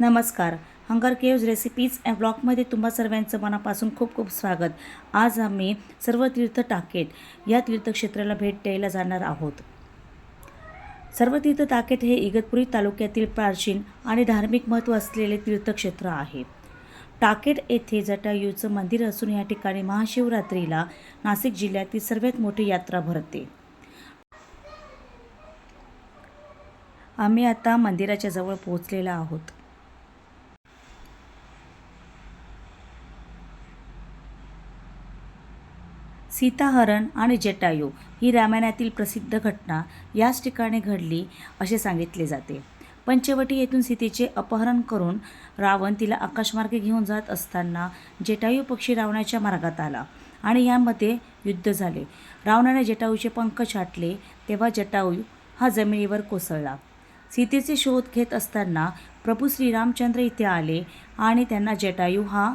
नमस्कार. Hunger caves recipes and ब्लॉगमध्ये तुम्हा सर्वांचं मनापासून खूप खूप स्वागत. आज आम्ही सर्व तीर्थ टाकेत या तीर्थक्षेत्राला भेट द्यायला जाणार आहोत. सर्व तीर्थ टाकेत हे इगतपुरी तालुक्यातील प्राचीन आणि धार्मिक महत्त्व असलेले तीर्थक्षेत्र आहे. टाकेट येथे जटायूचं मंदिर असून या ठिकाणी महाशिवरात्रीला नाशिक जिल्ह्यातील सर्वात मोठी यात्रा भरते. आम्ही आता मंदिराच्या जवळ पोहोचलेला आहोत. सीताहरण आणि जटायू ही रामायणातील प्रसिद्ध घटना याच ठिकाणी घडली असे सांगितले जाते. पंचवटी येथून सीतेचे अपहरण करून रावण तिला आकाशमार्गे घेऊन जात असताना जटायू पक्षी रावणाच्या मार्गात आला आणि यामध्ये युद्ध झाले. रावणाने जटायूचे पंख छाटले तेव्हा जटायू हा जमिनीवर कोसळला. सीतेचे शोध घेत असताना प्रभू श्रीरामचंद्र इथे आले आणि त्यांना जटायू हा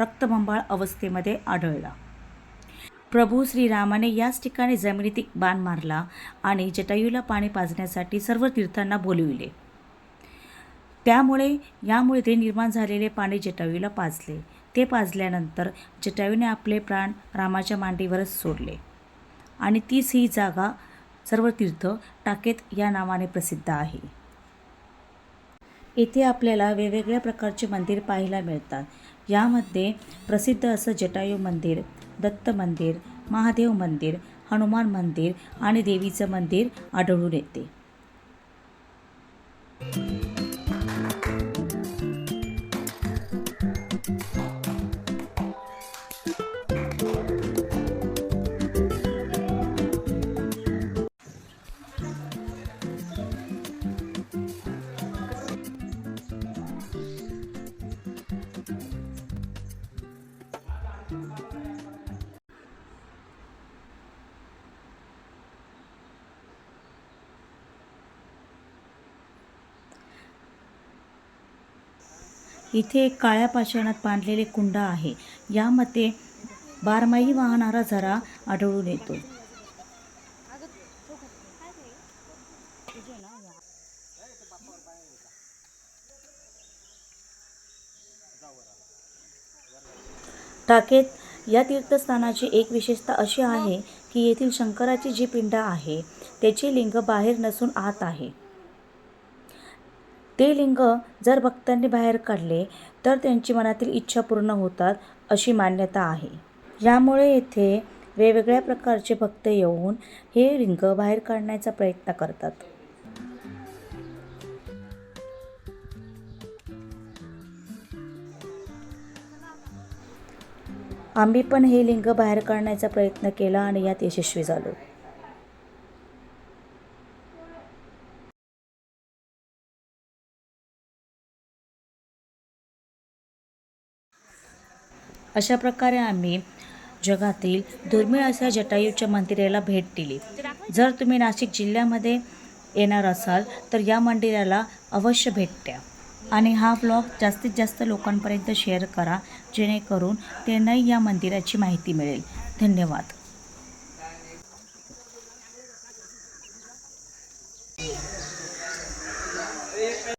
रक्तबंबाळ अवस्थेमध्ये आढळला. प्रभू श्रीरामाने याच ठिकाणी जमिनीत एक बाण मारला आणि जटायूला पाणी पाजण्यासाठी सर्व तीर्थांना बोलविले. त्यामुळे यामुळे ते निर्माण झालेले पाणी जटायूला पाजले. ते पाजल्यानंतर जटायूने आपले प्राण रामाच्या मांडीवरच सोडले. आणि तीच ही जागा सर्व तीर्थ टाकेत या नावाने प्रसिद्ध आहे. येथे आपल्याला वेगवेगळ्या प्रकारचे मंदिर पाहायला मिळतात. यामध्ये प्रसिद्ध असं जटायू मंदिर दत्त मंदिर महादेव मंदिर हनुमान मंदिर आणि देवीचं मंदिर आढळून येते. इथे एक काळ्या पाषाणात बांधलेले कुंड आहे. यामध्ये बारमाही वाहणारा झरा आढळून येतो. टाकेत या तीर्थस्थानाची एक विशेषता अशी आहे की येथील शंकराची जी पिंड आहे त्याची लिंग बाहेर नसून आत आहे. ते लिंग जर भक्तांनी बाहेर काढले तर त्यांची मनातील इच्छा पूर्ण होतात अशी मान्यता आहे. यामुळे येथे वेगवेगळ्या प्रकारचे भक्त येऊन हे लिंग बाहेर काढण्याचा प्रयत्न करतात. आम्ही पण हे लिंग बाहेर काढण्याचा प्रयत्न केला आणि यात यशस्वी झालो. अशा प्रकारे आम्ही जगातील दुर्मिळ अशा जटायूच्या मंदिराला भेट दिली. जर तुम्ही नाशिक जिल्ह्यामध्ये येणार असाल तर या मंदिराला अवश्य भेट द्या. आणि हा ब्लॉग जास्तीत जास्त लोकांपर्यंत शेअर करा जेणेकरून त्यांनाही या मंदिराची माहिती मिळेल. धन्यवाद.